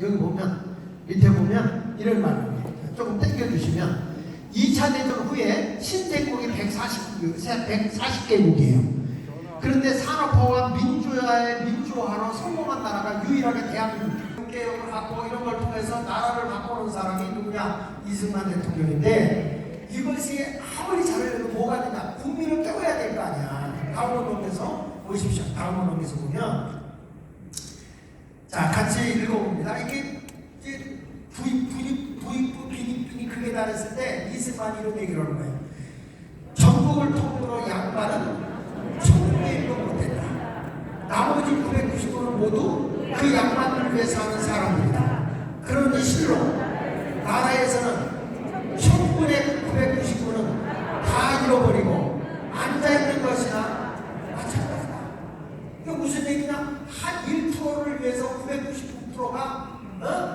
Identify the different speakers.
Speaker 1: 여기 보면 밑에 보면 이런 말입니다. 조금 당겨주시면 2차 대전 후에 신대국이 140, 140개국이에요. 그런데 산업화와 민주화의 민주화로 성공한 나라가 유일하게 대한민국. 개혁을 하고 이런 걸 통해서 나라를 바꾸는 사람이 누구냐? 이승만 대통령인데 이것이 아무리 잘해도 뭐가 되냐? 국민을 깨워야 될 거 아니야. 다음 원록에서 보십시오. 다음 원록에서 보면 자 같이 읽어봅니다 이게 이제 부익 부익 부익부 비익분이 크게 달했을 때 이승만이 이런 얘기를 하는 거예요 전국을 통으로 양반은 천국에 일도 못했다. 나머지 990분은 모두 그 양반을 위해서 하는 사람입니다. 그러니 실로 나라에서는 천군의 990분은 다 잃어버리고 앉아있는 것이나 마찬가지다. 이게 무슨 얘기냐? 한 1%를 위해서 999%가 Hã?